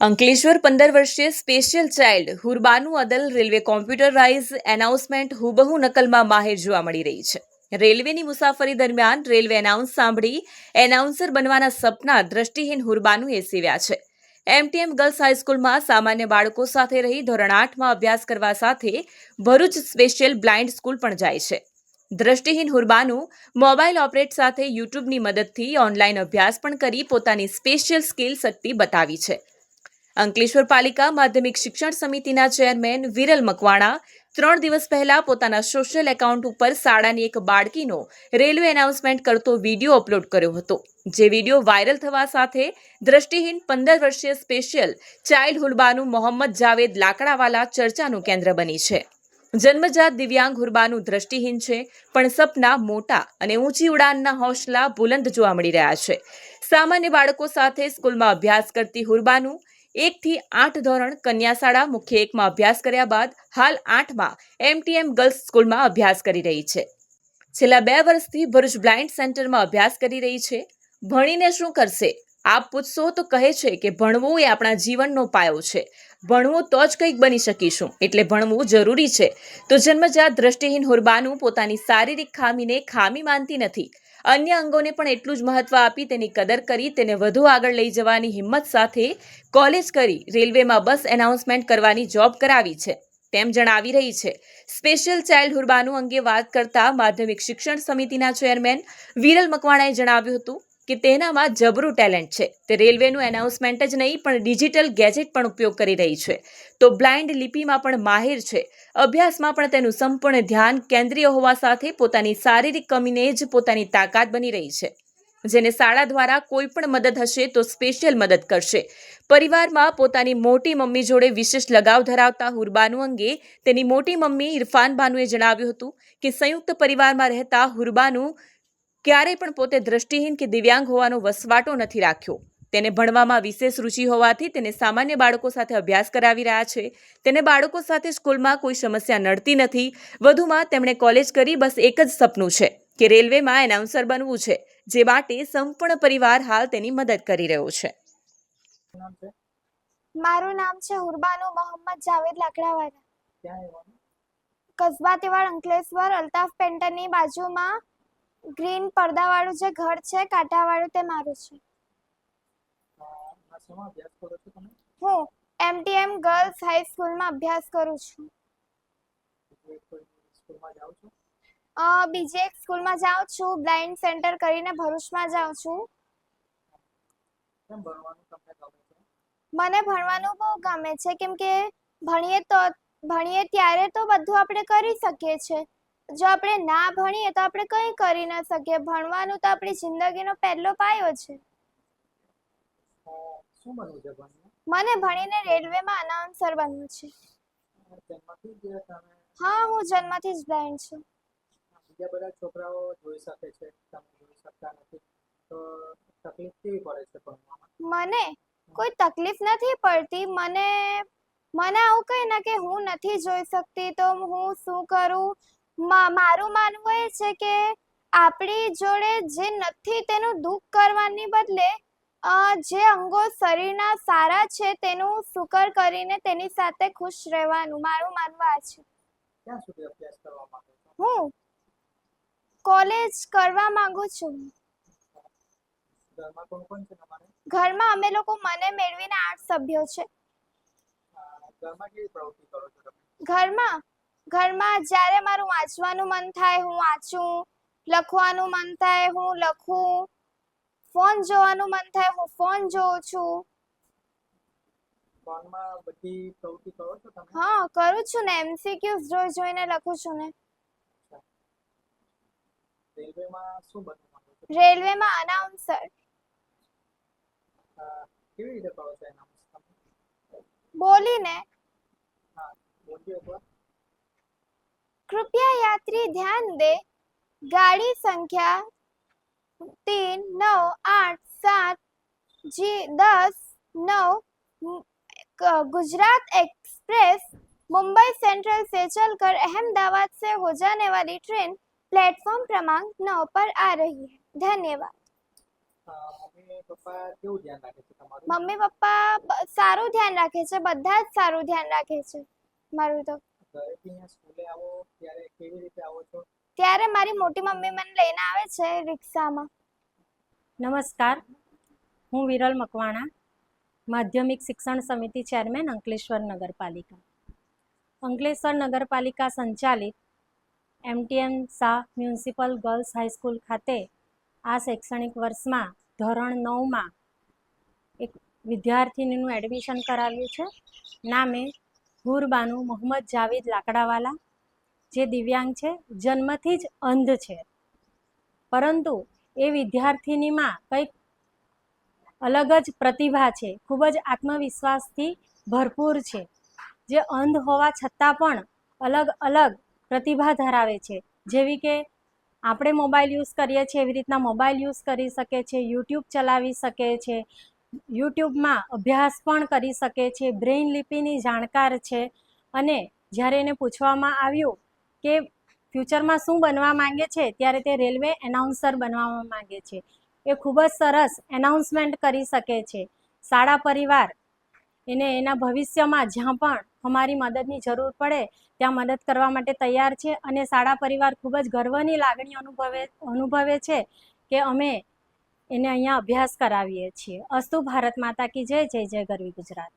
અંકલેશ્વર પંદર વર્ષીય special child હુરબાનું અદલ રેલવે કોમ્પ્યુટરાઇઝ એનાઉન્સમેન્ટ હુબહુ નકલમાં માહિર જોવા મળી રહી છે. રેલવેની મુસાફરી દરમિયાન રેલવે એનાઉન્સ સાંભળી એનાઉન્સર બનવાના સપના દ્રષ્ટિહીન હુરબાનુએ સેવ્યા છે. એમટીએમ ગર્લ્સ હાઈસ્કૂલમાં સામાન્ય બાળકો સાથે રહી ધોરણ આઠમાં અભ્યાસ કરવા સાથે ભરૂચ સ્પેશિયલ બ્લાઇન્ડ સ્કૂલ પણ જાય છે. દ્રષ્ટિહીન હુરબાનુ મોબાઈલ ઓપરેટ સાથે યુટ્યુબની મદદથી ઓનલાઈન અભ્યાસ પણ કરી પોતાની સ્પેશિયલ સ્કિલ શક્તિ બતાવી છે. અંકલેશ્વર પાલિકા માધ્યમિક શિક્ષણ સમિતિના ચેરમેન વિરલ મકવાણા ત્રણ દિવસ પહેલા પોતાના સોશિયલ એકાઉન્ટ ઉપર શાળાની એક બાળકીનો રેલવે એનાઉન્સમેન્ટ કરતો વીડિયો અપલોડ કર્યો હતો. જે વીડિયો વાયરલ થવા સાથે દ્રષ્ટિહીન પંદર વર્ષીય સ્પેશિયલ ચાઇલ્ડ હુરબાનું મોહમ્મદ જાવેદ લાકડાવાલા ચર્ચાનું કેન્દ્ર બની છે. જન્મજાત દિવ્યાંગ હુરબાનું દ્રષ્ટિહીન છે, પણ સપના મોટા અને ઊંચી ઉડાનના હોંસલા બુલંદ જોવા મળી રહ્યા છે. સામાન્ય બાળકો સાથે સ્કૂલમાં અભ્યાસ કરતી હુરબાનું એકથી આઠ ધોરણ કન્યા શાળા મુખ્ય એકમાં અભ્યાસ કર્યા બાદ હાલ આઠમાં એમટીએમ ગર્લ્સ સ્કૂલમાં અભ્યાસ કરી રહી છે. છેલ્લા બે વર્ષથી ભરૂચ બ્લાઇન્ડ સેન્ટરમાં અભ્યાસ કરી રહી છે. ભણીને શું કરશે? આપ પૂછશો તો કહે છે કે ભણવું એ આપણા જીવનનો પાયો છે. ભણવું તો જ કંઈક બની શકીશું, એટલે ભણવું જરૂરી છે. તો જન્મજાત દ્રષ્ટિહીન હુરબાનું પોતાની શારીરિક ખામીને ખામી માનતી નથી. અન્ય અંગોને પણ એટલું જ મહત્વ આપી તેની કદર કરી તેને વધુ આગળ લઈ જવાની હિંમત સાથે કોલેજ કરી રેલવેમાં બસ એનાઉન્સમેન્ટ કરવાની જોબ કરાવી છે. તેમ જણાવી રહી છે. સ્પેશિયલ ચાઇલ્ડ હુરબાનું અંગે વાત કરતા માધ્યમિક શિક્ષણ સમિતિના ચેરમેન વિરલ મકવાણાએ જણાવ્યું હતું કે તેનામાં જબરું ટેલેન્ટ છે. તે રેલવેનું એનાઉન્સમેન્ટ જ નહીં, પણ ડિજિટલ ગેજેટ પણ ઉપયોગ કરી રહી છે. તો બ્લાઇન્ડ લિપિમાં પણ માહિર છે. અભ્યાસમાં પણ તેનું સંપૂર્ણ ધ્યાન કેન્દ્રીય હોવા સાથે પોતાની શારીરિક કમીને જ પોતાની તાકાત બની રહી છે. જેને શાળા દ્વારા કોઈ પણ મદદ હશે તો સ્પેશિયલ મદદ કરશે. પરિવારમાં પોતાની મોટી મમ્મી જોડે વિશેષ લગાવ ધરાવતા હુરબાનુ અંગે તેની મોટી મમ્મી ઇરફાન બાનુએ જણાવ્યું હતું કે, સંયુક્ત પરિવારમાં રહેતા હુરબાનુ ક્યારેય પણ પોતે દ્રષ્ટિહીન કે દિવ્યાંગ હોવાનો વસવાટો નથી રાખ્યો. તેને ભણવામાં વિશેષ રુચિ હોવાથી તેને સામાન્ય બાળકો સાથે અભ્યાસ કરાવી રહ્યા છે. તેને બાળકો સાથે સ્કૂલમાં કોઈ સમસ્યા નડતી નથી. વધુમાં તેમણે કોલેજ કરી બસ એક જ સપનું છે કે રેલવેમાં એનાઉન્સર બનવું છે જે માટે સંપૂર્ણ પરિવાર હાલ તેની મદદ કરી રહ્યો છે. મારું નામ છે હુરબાનુ મોહમ્મદ જાવેદ લાકડાવાલા. કસબા તેવાડ અંકલેશ્વર અલ્તાફ પેન્ટરની બાજુમાં ગ્રીન પડદાવાળું જે ઘર છે, કાંટાવાળું તે મારું છે. હું એમટીએમ ગર્લ્સ હાઈ સ્કૂલમાં અભ્યાસ કરું છું. બીજે એક સ્કૂલમાં જાઉં છું, બ્લાઇન્ડ સેન્ટર કરીને ભરૂચમાં જાઉં છે. મને ભણવાનું બહુ ગમે છે, કેમ કે ભણીએ તો, ભણીએ ત્યારે તો બધું આપણે કરી શકીએ છીએ. જો આપણે ના ભણીએ તો આપણે કંઈ કરી ન શકીએ. ભણવાનું તો આપણી જિંદગીનો પહેલો પાયો છે. શું બનવું છે મને ભણીને રેલવેમાં અનાઉન્સર બનવું છે. હા હું જન્મથી જ બ્લાઇન્ડ છું. બીજા બધા છોકરાઓ જોઈ શકે છે. તમે જોઈ શકતા નથી. તો તકલીફ કેવી પડે છે ભણવામાં? મને કોઈ તકલીફ નથી પડતી. મને મને આવું કંઈ ના કે હું નથી જોઈ શકતી. તો હું શું કરું? મારું માનવું એ છે કે આપણી જોડે જે નથી તેનું દુઃખ કરવાની બદલે જે અંગો શરીરના સારા છે તેનું સુકર કરીને તેની સાથે ખુશ રહેવાનું. મારું માનવું આ છે. હું કોલેજ કરવા માંગુ છું. ઘરમાં અમે લોકો મને મેળવીને આઠ સભ્યો છે. ઘરમાં ઘરમાં જ્યારે મારું વાંચવાનું મન થાય હું વાંચું લખવાનું મન થાય હું લખું ફોન જોવાનું મન થાય હું ફોન જોઉં છું. ફોનમાં બધી પ્રવૃત્તિ કરો છો તમે? હા કરું છું ને એમસીક્યુઝ જોઈ જોઈને લખું છું ને. રેલવેમાં શું બનવું માંગો છો રેલવેમાં અનાઉન્સર. કેવી રીતે કરો છો એના બોલીને. હા બોલી એકવાર. कृपया यात्री ध्यान दे गाड़ी संख्या तीन नौ आठ सात जी दस नौ म- क- गुजरात एक्सप्रेस मुंबई सेंट्रल से चलकर अहमदाबाद से हो जाने वाली ट्रेन प्लेटफॉर्म क्रमांक नौ पर आ रही है धन्यवाद અ, મમ્મી પપ્પા કેવું ધ્યાન રાખે છે તમારું મમ્મી પપ્પા બ- સારું ધ્યાન રાખે છે બધા જ સારું ધ્યાન રાખે છે મારું તો ઘરેથી અહીંયા સ્કૂલે આવો ત્યારે કેવી રીતે આવો છો? ત્યારે મારી મોટી મમ્મી મને લઈને આવે છે રિક્ષામાં. નમસ્કાર. હું વિરલ મકવાણા માધ્યમિક શિક્ષણ સમિતિ ચેરમેન અંકલેશ્વર નગરપાલિકા. અંકલેશ્વર નગરપાલિકા સંચાલિત MTM Shah municipal girls high school ખાતે આ શૈક્ષણિક વર્ષમાં ધોરણ નવમાં એક વિદ્યાર્થીનીનું એડમિશન કરાવ્યું છે. નામે હુરબાનુ મોહમ્મદ જાવેદ લાકડાવાલા, જે દિવ્યાંગ છે, જન્મથી જ અંધ છે. પરંતુ એ વિદ્યાર્થીનીમાં કંઈક અલગ જ પ્રતિભા છે, ખૂબ જ આત્મવિશ્વાસથી ભરપૂર છે, જે અંધ હોવા છતાં પણ અલગ અલગ પ્રતિભા ધરાવે છે. જેવી કે આપણે મોબાઈલ યુઝ કરીએ છીએ, એવી રીતના મોબાઈલ યુઝ કરી શકે છે, યુટ્યુબ ચલાવી શકે છે યુટ્યુબમાં અભ્યાસ પણ કરી શકે છે, બ્રેઇન લિપિની જાણકાર છે અને જ્યારે એને પૂછવામાં આવ્યું કે ફ્યુચરમાં શું બનવા માંગે છે, ત્યારે તે રેલવે એનાઉન્સર બનવા માંગે છે. એ ખૂબ જ સરસ એનાઉન્સમેન્ટ કરી શકે છે. શાળા પરિવાર એને એના ભવિષ્યમાં જ્યાં પણ અમારી મદદની જરૂર પડે, ત્યાં મદદ કરવા માટે તૈયાર છે અને શાળા પરિવાર ખૂબ જ ગર્વની લાગણી અનુભવે અનુભવે છે કે અમે એને અહીંયા અભ્યાસ કરાવીએ છીએ. અસ્તુ ભારત માતા કી જય જય જય ગરવી ગુજરાત.